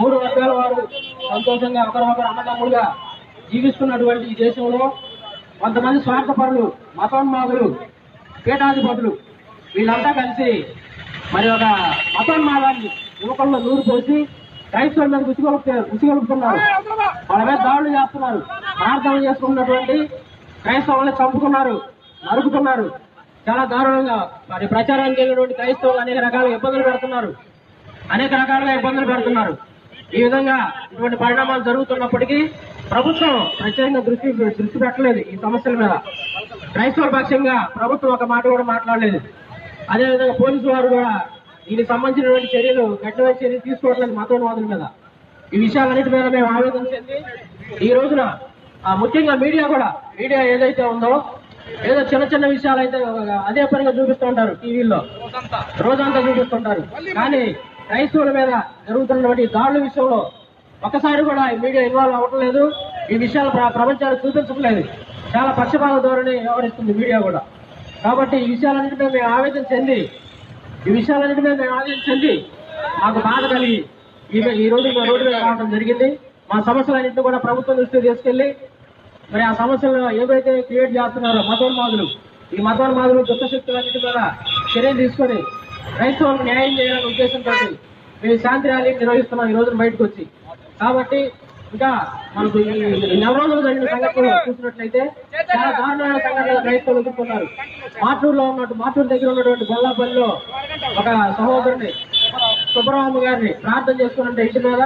మూడు వర్గాల వారు సంతోషంగా ఒకరికొకరు అన్నదమ్ములుగా జీవిస్తున్నటువంటి ఈ దేశంలో కొంతమంది స్వార్థపరులు మతోన్మాదులు పీఠాధిపతులు వీళ్ళంతా కలిసి మరి ఒక మతోన్మాదాన్ని యువకుల్లో నూరు పోసి క్రైస్తవుల మీద ఉసిగొలుపు ఉసిగొలుపుతున్నారు వాళ్ళ మీద దాడులు చేస్తున్నారు. ప్రార్థనలు చేసుకున్నటువంటి క్రైస్తవుల్ని చంపుతున్నారు నరుకుతున్నారు. చాలా దారుణంగా మరి ప్రచారానికి వెళ్ళినటువంటి క్రైస్తవులు అనేక రకాల ఇబ్బందులు పెడుతున్నారు. అనేక రకాలుగా ఇబ్బందులు పెడుతున్నారు. ఈ విధంగా ఇటువంటి పరిణామాలు జరుగుతున్నప్పటికీ ప్రభుత్వం ప్రత్యేకంగా దృష్టి దృష్టి పెట్టలేదు ఈ సమస్యల మీద. క్రైస్తవుల పక్షంగా ప్రభుత్వం ఒక మాట కూడా మాట్లాడలేదు. అదేవిధంగా పోలీసు వారు కూడా దీనికి సంబంధించినటువంటి చర్యలు కఠినమైన చర్యలు తీసుకోవట్లేదు మతోన్వాదుల మీద. ఈ విషయాలన్నిటి మీద మేము ఆవేదన చెంది ఈ రోజున ఆ, ముఖ్యంగా మీడియా కూడా మీడియా ఏదైతే ఉందో ఏదో చిన్న చిన్న విషయాలు అయితే అదే పనిగా చూపిస్తూ ఉంటారు టీవీల్లో. రోజంతా చూపిస్తుంటారు కానీ క్రైస్తవుల మీద జరుగుతున్నటువంటి దాడుల విషయంలో ఒకసారి కూడా ఈ మీడియా ఇన్వాల్వ్ అవ్వటం లేదు ఈ విషయాలు ప్ర- ప్రపంచానికి చూపించట్లేదు. చాలా పక్షపాత ధోరణి వ్యవహరిస్తుంది మీడియా కూడా. కాబట్టి ఈ విషయాలన్నిటి మీద మేము ఆవేదన చెంది ఈ విషయాలన్నిటి మీద మేము ఆవేదన చెంది మాకు బాధ కలిగి ఈ ఈ రోజు మేము రోడ్డు మీద రావడం జరిగింది. మా సమస్యలన్నింటినీ కూడా ప్రభుత్వం దృష్టికి తీసుకెళ్ళి మరి ఆ సమస్యలు ఏవైతే క్రియేట్ చేస్తున్నారో మతోన్మాదులు ఈ మతోన్మాదులు దుఃఖశక్తులన్నింటి మీద చర్యలు తీసుకొని క్రైస్తవులకు న్యాయం చేయాలనే ఉద్దేశంతో మేము శాంతి ర్యాలీ నిర్వహిస్తున్నాం ఈ రోజున బయటకు వచ్చి కాబట్టి ఇంకా మనకు ఈ నెల రోజులు జరిగిన సంఘటనలు చూసినట్లయితే చాలా దారుణమైన సంఘటనలు క్రైస్తవులు ఎదుర్కొన్నారు. మాటూరులో ఉన్నట్టు మాటూరు దగ్గర ఉన్నటువంటి గొల్లాపల్లిలో ఒక సహోదరుని సుబ్రహ్మ గారిని ప్రార్థన చేసుకున్నట్టు ఇంటి మీద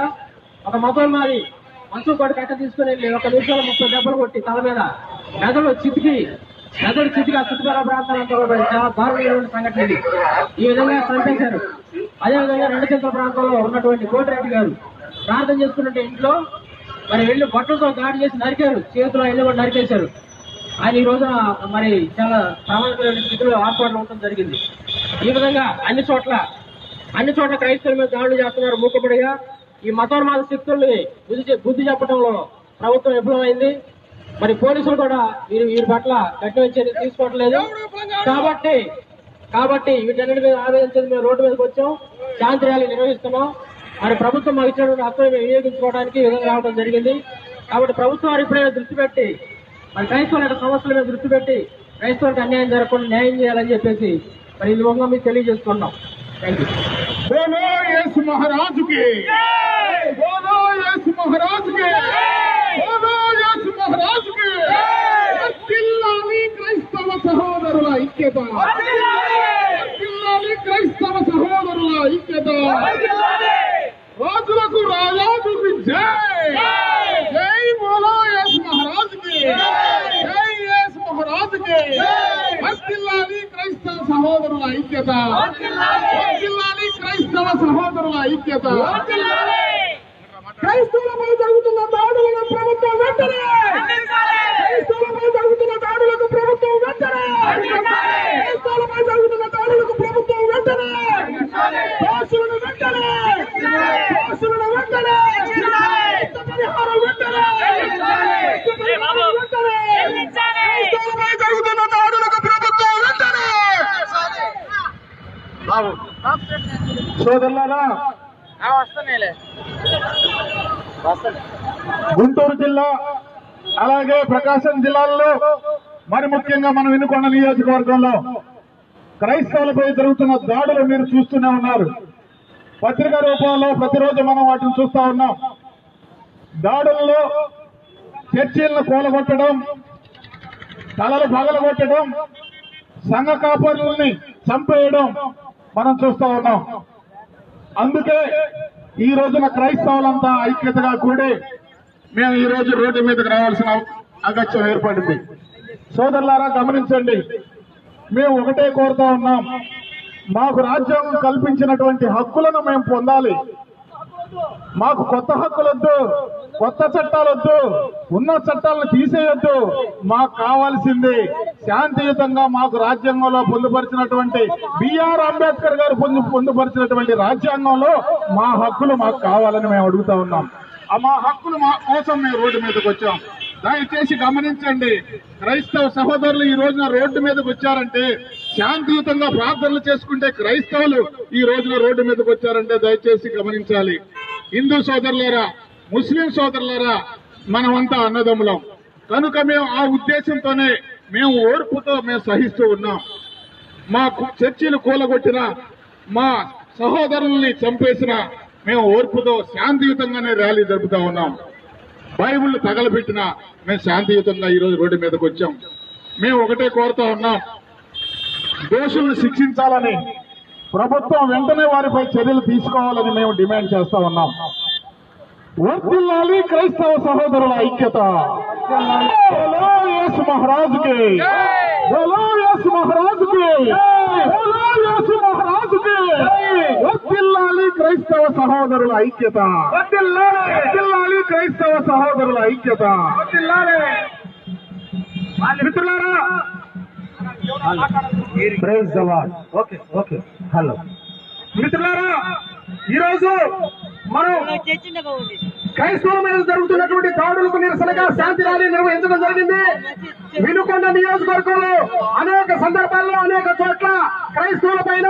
ఒక మతోన్మాది మంచు కొడుకు కట్ట తీసుకుని వెళ్ళి ఒక నిమిషంలో ముప్పై దెబ్బలు కొట్టి తల మీద మెదడు చితికి మెదడు చితికి చుట్టుపక్కల ప్రాంతాలంతా కూడా చాలా దారుణమైన సంఘటన ఇది. ఈ విధంగా చంపేశారు. అదేవిధంగా రెండు చింతల ప్రాంతంలో ఉన్నటువంటి కోటిరెడ్డి గారు ప్రార్థన చేసుకున్నట్టు ఇంట్లో మరి వెళ్ళి బట్టలతో దాడి చేసి నరికారు. చేతిలో ఇల్లు కూడా నరికేశారు. ఆయన ఈ రోజున మరి చాలా ప్రమాదకరమైన స్థితిలో హాస్పిటల్ ఉండడం జరిగింది. ఈ విధంగా అన్ని చోట్ల అన్ని చోట్ల క్రైస్తవుల మీద దాడులు చేస్తున్నారు మూకపడిగా ఈ మతోన్మాద శక్తుల్ని బుద్ధి బుద్ధి చెప్పడంలో ప్రభుత్వం విఫలమైంది. మరి పోలీసులు కూడా వీరు వీరి పట్ల గట్టి చర్యలు తీసుకోవట్లేదు. కాబట్టి కాబట్టి వీటన్నిటి మీద ఆవేదించేది మేము రోడ్డు మీదకి వచ్చాం. శాంతి ర్యాలీ నిర్వహిస్తున్నాం. మరి ప్రభుత్వం మాకు ఇచ్చినటువంటి హక్కులు మేము వినియోగించుకోవడానికి విధంగా రావడం జరిగింది. కాబట్టి ప్రభుత్వం వారు ఇప్పుడైనా దృష్టి పెట్టి మరి క్రైస్తవుల సమస్యల మీద దృష్టి పెట్టి క్రైస్తవులకు అన్యాయం జరగకుండా న్యాయం చేయాలని చెప్పేసి మరి ఈ విధంగా మీకు తెలియజేసుకున్నాం థ్యాంక్ యూ మహారాజుకి. మహారాజుకి. రాజుకి పిల్లాలి క్రైస్తవ సహోదరుల ఐక్యత! పిల్లాలి క్రైస్తవ సహోదరుల ఐక్యత! రాజులకు రాజాజుకి జై! జై! బోలో ఎస్ మహారాజుకి! జై! ఎస్ మహారాజుకి! వర్తిల్లాలి క్రైస్తవ సహోదరుల ఐక్యత! వర్తిల్లాలి క్రైస్తవ సహోదరుల ఐక్యత! క్రైస్తవులపై జరుగుతున్న దాడులను ప్రభుత్వం వెంటనే క్రైస్తవులపై జరుగుతున్న దాడులకు ప్రభుత్వం వెంటనే క్రైస్తవులపై జరుగుతున్న దాడులకు ప్రభుత్వం వెంటనే దోషులను వెంటనే దోషులను వెంటనే నష్ట పరిహారం వెంటనే నష్ట పరిహారం వెంటనే క్రైస్తవులపై జరుగుతున్న దాడులకు ప్రభుత్వం వెంటనే సోదరులారా గుంటూరు జిల్లా అలాగే ప్రకాశం జిల్లాల్లో మరి ముఖ్యంగా మనం ఎన్నుకున్న నియోజకవర్గంలో క్రైస్తవులపై జరుగుతున్న దాడులు మీరు చూస్తూనే ఉన్నారు. పత్రికా రూపంలో ప్రతిరోజు మనం వాటిని చూస్తా ఉన్నాం. దాడుల్లో చర్చిలను కూలగొట్టడం తలలు పగలగొట్టడం సంఘ కాపరుల్ని చంపేయడం మనం చూస్తా ఉన్నాం. అందుకే ఈ రోజున క్రైస్తవులంతా ఐక్యతగా కూడి మేము ఈ రోజు రోడ్డు మీదకి రావాల్సిన అగత్యం ఏర్పడింది. సోదరులారా గమనించండి. మేము ఒకటే కోరుతా ఉన్నాం. మాకు రాజ్యాంగం కల్పించినటువంటి హక్కులను మేము పొందాలి. మాకు కొత్త హక్కులొద్దు కొత్త చట్టాలొద్దు ఉన్న చట్టాలను తీసేయొద్దు. మాకు కావాల్సింది శాంతియుతంగా మాకు రాజ్యాంగంలో పొందుపరిచినటువంటి బిఆర్ అంబేద్కర్ గారు పొందు పొందుపరిచినటువంటి రాజ్యాంగంలో మా హక్కులు మాకు కావాలని మేము అడుగుతా ఉన్నాం. ఆ మా హక్కులు మా కోసం మేము రోడ్డు మీదకి వచ్చాం. దయచేసి గమనించండి. క్రైస్తవ సహోదరులు ఈ రోజున రోడ్డు మీదకి వచ్చారంటే శాంతియుతంగా ప్రార్థనలు చేసుకుంటే క్రైస్తవులు ఈ రోజున రోడ్డు మీదకి వచ్చారంటే దయచేసి గమనించాలి. హిందూ సోదరులారా ముస్లిం సోదరులారా మనమంతా అన్నదమ్ములం. కనుక మేము ఆ ఉద్దేశంతోనే మేము ఓర్పుతో మేము సహిస్తూ ఉన్నాం. మా చర్చిలు కూలగొట్టిన మా సహోదరుల్ని చంపేసిన మేము ఓర్పుతో శాంతియుతంగానే ర్యాలీ జరుపుతా ఉన్నాం. బైబుల్ తగలబెట్టిన మేము శాంతియుతంగా ఈ రోజు రోడ్డు మీదకి వచ్చాం. మేము ఒకటే కోరుతా ఉన్నాం. దోషులను శిక్షించాలని ప్రభుత్వం వెంటనే వారిపై చర్యలు తీసుకోవాలని మేము డిమాండ్ చేస్తా ఉన్నాం. వర్తిల్లాలి క్రైస్తవ సహోదరుల ఐక్యత. బోలో యేసు మహారాజుకి. బోలో వర్తిల్లాలి క్రైస్తవ సహోదరుల ఐక్యత. వర్తిల్లాలి క్రైస్తవ సహోదరుల ఐక్యత. మిత్రులారా praise the Lord okay okay hello మిత్రులారా ఈరోజు మనం క్రైస్తవుల మీద జరుగుతున్నటువంటి దాడులకు నిరసనగా శాంతి ర్యాలీ నిర్వహించడం జరిగింది. వినుకొండ నియోజకవర్గంలో అనేక సందర్భాల్లో అనేక చోట్ల క్రైస్తవుల పైన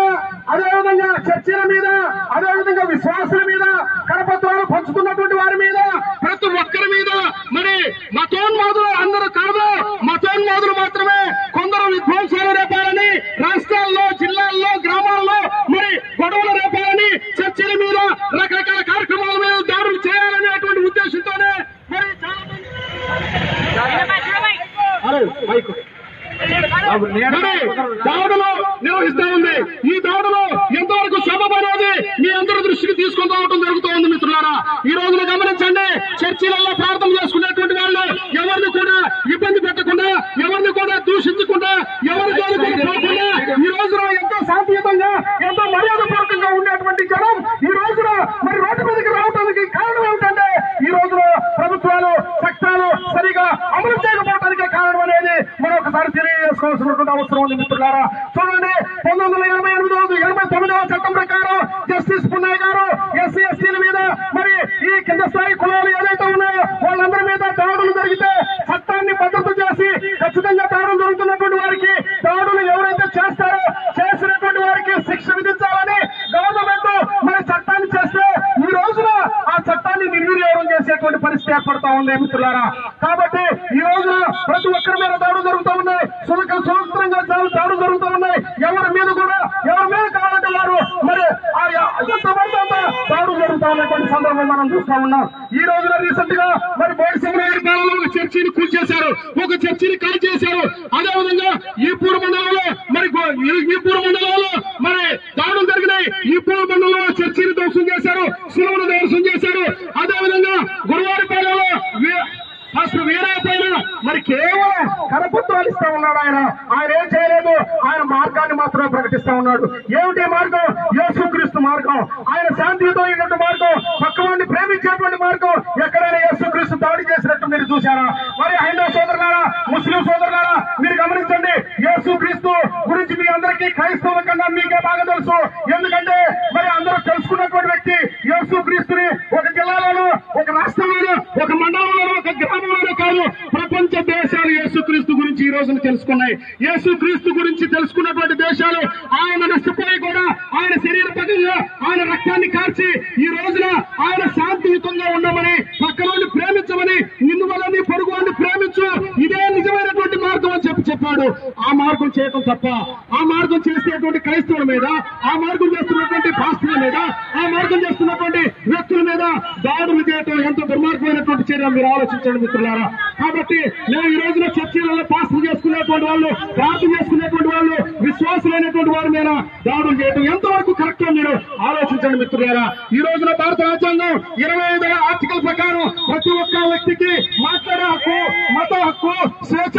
అదేవిధంగా చర్చిల మీద అదేవిధంగా విశ్వాసుల మీద కరపత్రాలు పంచుతున్నటువంటి వారి మీద ప్రతి ఒక్కరి మీద మరి మతోన్మాదులు అందరూ కాదు మతోన్మాదులు మాత్రమే కొందరు విధ్వంసాలు రేపాలని రాష్ట్రాల్లో జిల్లాల్లో గ్రామాల్లో మరి గొడవలు రేపాలని చర్చిల మీద రకరకాల కార్యక్రమాల మీద దాడులు చేయాలనేటువంటి ఉద్దేశంతోనే మరి చాలా మంది అరే, మైకు. మరి దాడులు నిర్వహిస్తా ఉంది ఈ దాడులు ఎంతవరకు శోభపడేది మీ అందరి దృష్టికి తీసుకొని రావడం జరుగుతూ ఉంది మిత్రులారా ఈ రోజున గమనించండి చర్చిలలో ప్రార్థన చేసుకునేటువంటి వాళ్ళు ఎవరిని కూడా ఇబ్బంది పెట్టకుండా ఎవరిని కూడా దూషించకుండా ఎవరి జోలికి పోకుండా ఈ రోజున ఎంతో శాంతియుతంగా ఎంతో మర్యాదపూర్వకంగా ఉండేటువంటి జనం ఈ రోజున మరి రోడ్డు మీదకి రావడానికి కారణం ఏమిటంటే ఈ రోజున ప్రభుత్వాలు చట్టాలు సరిగా అమలు చేయకపోవడానికి కారణం అనేది మరొకసారి తెలియజేసుకోవాల్సినటువంటి అవసరం ఉంది మిత్రులారా. చూడండి పంతొమ్మిది వందల ఎనభై ఎనిమిది ఎనభై తొమ్మిదవ చట్టం ప్రకారం జస్టిస్ పున్నయ్య గారు ఎస్సీ ఎస్టీల మీద మరి ఈ కింద స్థాయి కులాలు ఏదైతే ఉన్నాయో వాళ్ళందరి మీద దాడులు జరిగితే చట్టాన్ని భద్రత చేసి ఖచ్చితంగా దాడులు జరుగుతున్నటువంటి వారికి దాడులు ఎవరైతే చేస్తారో చేసినటువంటి వారికి శిక్ష విధించాలని గవర్నమెంట్ మరి చట్టాన్ని చేస్తే ఈ రోజున ఆ చట్టాన్ని నిర్వీర్యం చేసేటువంటి పరిస్థితి ఏర్పడతా ఉంది మిత్రులారా. కాబట్టి ఈ రోజు ప్రతి ఒక్కరి మీద దాడు జరుగుతూ ఉన్నాయి. సులక స్వతంత్రంగా దాడులు జరుగుతూ ఉన్నాయి. ఎవరి మీద కూడా ఎవరి మీద కావాలంటే వారు మరి దాడులు సందర్భం మనం చూస్తా ఉన్నాం. ఈ రోజున రీసెంట్గా మరి బోడి సింగరాజు పాలనలో ఒక చర్చిని కూల్చేశారు ఒక చర్చిని కాల్ చేశారు. అదే విధంగా ఈ పూర్వ మండలంలో మరి ఈ- పూర్వ మండలంలో మరి దాడులు జరిగినాయి. ఈ పూర్వ మండలంలో చర్చిని ధ్వంసం చేశారు. సులువును ధ్వంసం చేశారు. అదేవిధంగా గురువారిపాలెంలో వీ- అసలు వేరే పైన మరి కేవలం కరపుత్రాలు ఇస్తా ఉన్నాడు ఆయన. ఆయన ఏం చేయలేదు. ఆయన మార్గాన్ని కూడా ప్రకటిస్తా ఉన్నాడు. ఏమిటి మార్గం? యేసుక్రీస్తు మార్గం. ఆయన శాంతియుతమైనటువంటి మార్గం పక్కవాడిని ప్రేమించేటువంటి మార్గం. ఎక్కడైనా యేసుక్రీస్తు దాడి చేసినట్టు మీరు చూశారా? మరి హైందవ సోదరులారా ముస్లిం సోదరులారా మీరు గమనించండి యేసుక్రీస్తు గురించి మీ అందరికీ క్రైస్తవుల కన్నా మీకే బాగా తెలుసు. ఎందుకంటే మరి అందరూ తెలుసుకున్నటువంటి వ్యక్తి యేసుక్రీస్తుని ఒక జిల్లాలోనూ ఒక రాష్ట్రంలోనూ ఒక మండలంలోనూ ఒక గ్రామంలోనూ కాదు ప్రపంచ దేశాలు యేసుక్రీస్తు గురించి ఈ రోజున తెలుసుకున్నాయి. యేసుక్రీస్తు గురించి తెలుసుకున్నటువంటి దేశాలు ఆయన నష్టపోయి కూడా ఆయన శరీర పదంగా ఆయన రక్తాన్ని కార్చి ఈ రోజున ఆయన శాంతియుతంగా ఉండమని పక్కనోని ప్రేమించమని నిన్ను వలని పొరుగు వాడిని ప్రేమించు ఇదే నిజమైనటువంటి మార్గం అని చెప్పి చెప్పాడు ఆ మార్గం చేయటం తప్ప ఆ మార్గం చేసేటువంటి క్రైస్తవుల మీద ఆ మార్గం చేస్తున్నటువంటి పాస్టుల మీద ఆ మార్గం చేస్తున్నటువంటి వ్యక్తుల మీద దాడులు చేయటం ఎంత దుర్మార్గమైనటువంటి చర్య మీరు ఆలోచించండి మిత్రులారా. కాబట్టి నేను ఈ రోజున చర్చలలో పాస్టర్ చేసుకునేటువంటి వాళ్ళు ప్రార్థన చేసుకునేటువంటి వాళ్ళు విశ్వాసులైనటువంటి వారి మీద దాడులు చేయటం ఎంతవరకు కరెక్ట్ మీరు ఆలోచించండి మిత్రులారా. ఈ రోజున భారత రాజ్యాంగం ఇరవై ఐదవ ఆర్టికల్ ప్రకారం ప్రతి ఒక్క వ్యక్తికి మాట్లాడే హక్కు మత హక్కు స్వేచ్ఛ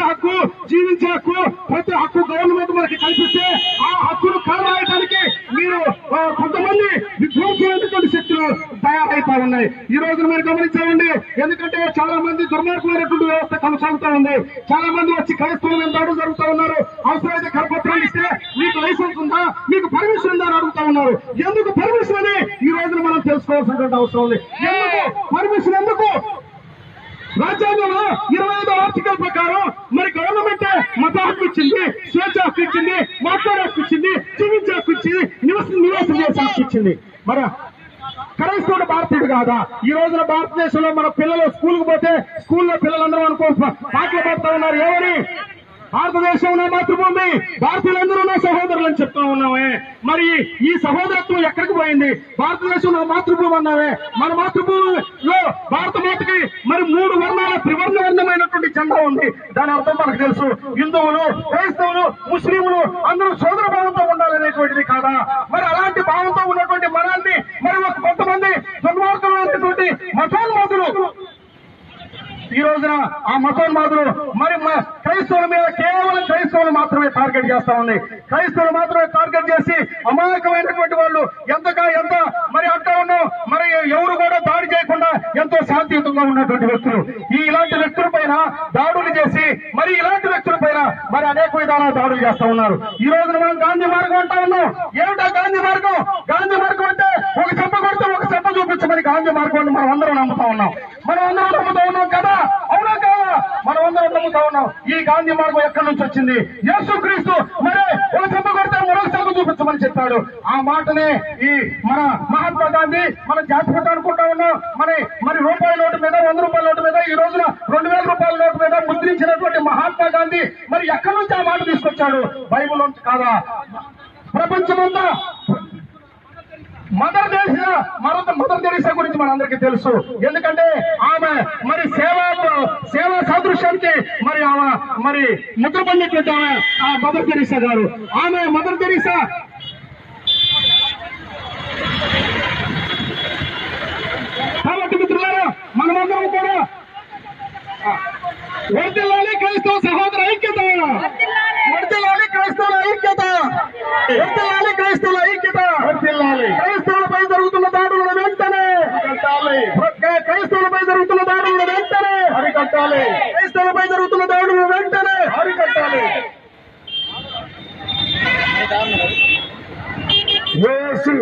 జీవించే హక్కు ప్రతి హక్కు గవర్నమెంట్ మనకి కల్పిస్తే ఆ హక్కును కాపాడటానికి మీరు కొంతమంది విధ్వంసమైనటువంటి శక్తులు తయారైతా ఉన్నాయి. ఈ రోజు మీరు గమనించండి. ఎందుకంటే చాలా మంది దుర్మార్గమైనటువంటి వ్యవస్థ కొనసాగుతా ఉంది. చాలా మంది వచ్చి క్రైస్తవులు ఎంత దాడులు జరుగుతూ ఉన్నారు. అవసరమైతే కరపత్రాలు ఇస్తే మీకు లైసెన్స్ ఉందా? మీకు పర్మిషన్ ఉందా అని అడుగుతా ఉన్నారు. ఎందుకు పర్మిషన్ అని? ఈ రోజున మనం తెలుసుకోవాల్సినటువంటి అవసరం ఉంది. ఎందుకు? పర్మిషన్ ఎందుకు? రాజ్యాంగంలో ఇరవై ఐదో ఆర్టికల్ ప్రకారం మరి మత హక్కు ఇచ్చింది స్వేచ్ఛ హక్కు ఇచ్చింది మాట్లాడే హక్కు ఇచ్చింది జీవించే హక్కు ఇచ్చింది నివస నివాసం చేసే హక్కు ఇచ్చింది మరి క్రైస్తవుడు భారతీయుడు కాదా? ఈ రోజున భారతదేశంలో మన పిల్లలు స్కూల్కు పోతే స్కూల్లో పిల్లలందరూ అనుకో పాటలు పాడుతూ ఉన్నారు. ఎవరి? భారతదేశం నా మాతృభూమి. భారతీయులందరూ నా సహోదరులు అని చెప్తా ఉన్నామే. మరి ఈ సహోదరత్వం ఎక్కడికి పోయింది? భారతదేశం నా మాతృభూమి అన్నామే మన మాతృభూమిలో భారత మాతకి మరి మూడు వర్ణాల త్రివర్ణ వర్ణమైనటువంటి జెండా ఉంది. దాని అర్థం మనకు తెలుసు. హిందువులు క్రైస్తవులు ముస్లింలు అందరూ సోదర భావంతో ఉండాలనేటువంటిది కాదా? మరి అలాంటి భావంతో ఉన్నటువంటి మనాన్ని మరి ఒక కొంతమంది దుర్మార్గమైనటువంటి మతోన్మాదులు ఈ రోజున ఆ మతోన్మాదులు మరి క్రైస్తవుల మీద కేవలం క్రైస్తవులు మాత్రమే టార్గెట్ చేస్తా ఉంది. క్రైస్తవులు మాత్రమే టార్గెట్ చేసి అమాయకమైనటువంటి వాళ్ళు ఎంతగా ఎంత మరి అంటా ఉన్నాం. మరి ఎవరు కూడా దాడి చేయకుండా ఎంతో శాంతియుతంగా ఉన్నటువంటి వ్యక్తులు. ఈ ఇలాంటి వ్యక్తుల పైన దాడులు చేసి మరి ఇలాంటి వ్యక్తుల పైన మరి అనేక విధాల దాడులు చేస్తా ఉన్నారు. ఈ రోజున మనం గాంధీ మార్గం అంటా ఉన్నాం. ఏమిటా గాంధీ మార్గం? గాంధీ మార్గం అంటే ఒక చెప్ప కొడితే ఒక చెప్ప చూపించమని గాంధీ మార్గం అని మనం అందరం నమ్ముతా ఉన్నాం. మనం అందరం నమ్ముతా ఉన్నాం కదా? అవునా కాదా? మనం అందరం నమ్ముతా ఉన్నాం. ఈ గాంధీ మార్గం ఎక్కడి నుంచి వచ్చింది? యేసుక్రీస్తు మరే ఒక చెప్ప కొడితే మరొక చెప్ప చూపించమని చెప్పాడు. ఆ మాటనే ఈ మన మహాత్మా గాంధీ మన జాతిపత అనుకుంటా ఉన్నాం. మరి మరి రూపాయల నోటు మీద వంద రూపాయల నోటు మీద ఈ రోజున రెండు వేల రూపాయల నోటు మీద ముద్రించినటువంటి మహాత్మా గాంధీ మరి ఎక్కడి నుంచి ఆ మాట తీసుకొచ్చాడు? బైబిల్ నుంచి కాదా? ప్రపంచమంతా mother Teresa mother mother Teresa గురించి మనందరికీ తెలుసు ఎందుకంటే ఆమె మరి సేవా సేవా సాదృశ్యానికి మరి ఆమె మరి ముద్ర పడినటువంటి ఆమె ఆ మదర్ తెరీసా గారు ఆమె మదర్ తెరీసా కాబట్టి మిత్రులారా మనమందరం కూడా వర్దిల్లాలి క్రైస్తవ సహోదర ఐక్యత వర్దిల్లాలి క్రైస్తవుల ఐక్యత వర్దిల్లాలి క్రైస్తవుల ఐక్యత వర్దిల్లాలి క్రైస్తవులపై జరుగుతున్న దాడులను వెంటనే క్రైస్తవులపై జరుగుతున్న దాడులను వెంటనే. అరికట్టాలి. క్రైస్తవులపై జరుగుతున్న దాడులను వెంటనే. అరికట్టాలి. ఏఎస్సీ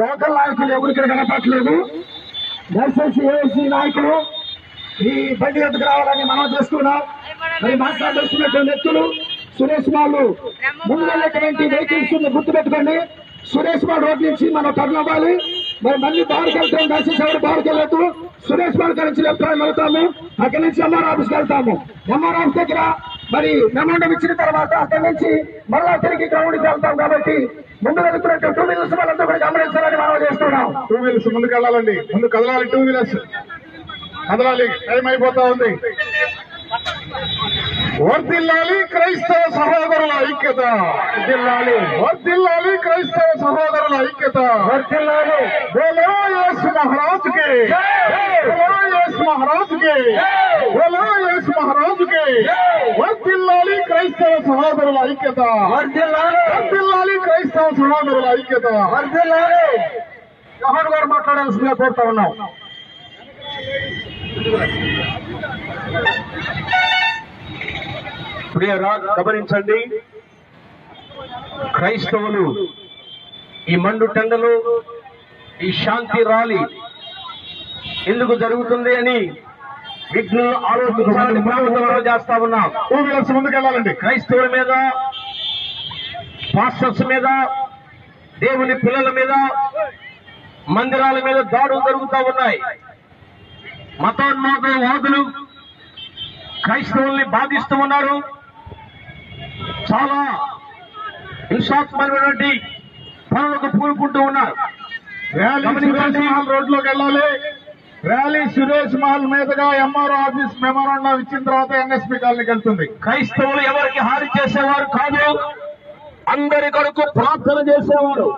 లోకల్ నాయకులు ఎవరికి కనపట్లేదు దయచేసి ఏఎస్సీ నాయకులు ఈ బండి ఎందుకు రావాలని మనం చేసుకున్నాం మరి మాట్లాడుతున్నటువంటి వ్యక్తులు సురేష్ బాబు. ముందు వెళ్ళేటువంటి వెహికల్స్ గుర్తు పెట్టుకోండి. సురేష్ బాబు రోడ్ నుంచి మనం టర్న్ అవ్వాలి మరి మళ్ళీ బారుకి వెళ్తాం దయచేసి ఎవరు బారుకి వెళ్ళదు సురేష్ బాబు గారి నుంచి లెఫ్ట్ వెళ్తాము అక్కడి నుంచి ఎంఆర్ ఆఫీస్ వెళ్తాము. ఎంఆర్ ఆఫీస్ దగ్గర మరి మెమోండం ఇచ్చిన తర్వాత అక్కడి నుంచి మళ్ళా తిరిగి గ్రౌండ్కి వెళ్తాం కాబట్టి ముందు వెళ్తున్నట్టు టూ వీలర్స్ వాళ్ళంతా కూడా గమనించాలని మనం చేస్తున్నాం. టూ వీలర్స్ ముందుకు వెళ్ళాలండి. ముందు కదలాలి టూ వీలర్స్ కదలాలి. టైం అయిపోతా ఉంది. వర్తిల్లాలి క్రైస్తవ సహోదరుల ఐక్యత. వర్ధిల్లాలి. వర్దిల్లాలి క్రైస్తవ సహోదరుల ఐక్యత. వర్ధిల్లాలి. బోలో యేసు మహారాజ్కి బోలో యేసు మహారాజ్కి బోలో యేసు మహారాజ్కి వర్దిల్లాలి క్రైస్తవ సహోదరుల ఐక్యత. వర్ధిల్లాలి. వర్దిల్లాలి క్రైస్తవ సహోదరుల ఐక్యత. వర్ధిల్లాలి. జవహర్ గారు మాట్లాడాల్సిందిగా కోరుతా ఉన్నాం. ప్రియరా గమనించండి. క్రైస్తవులు ఈ మండు టెండలు ఈ శాంతి ర్యాలీ ఎందుకు జరుగుతుంది అని విఘ్నులు ఆలోచించాలని ప్రభుత్వం చేస్తా ఉన్నాం. టూ వీలర్స్ ముందుకు వెళ్ళాలండి క్రైస్తవుల మీద పాస్టర్స్ మీద దేవుని పిల్లల మీద మందిరాల మీద దాడులు జరుగుతూ ఉన్నాయి. మతోన్మాద వాదులు క్రైస్తవుల్ని బాధిస్తూ ఉన్నారు. చాలా హింసాత్మకమైనటువంటి పనులకు పూనుకుంటూ ఉన్నారు. ర్యాలీ సురేష్ మహల్ రోడ్లోకి వెళ్ళాలి. ర్యాలీ సురేష్ మహల్ మీదుగా ఎంఆర్ఓ ఆఫీస్ మెమోరాండం ఇచ్చిన తర్వాత ఎన్ఎస్పీ కాలనీకి వెళ్తుంది. క్రైస్తవులు ఎవరికి హాని చేసేవారు కాదు అందరి కొరకు ప్రార్థన చేసేవారు.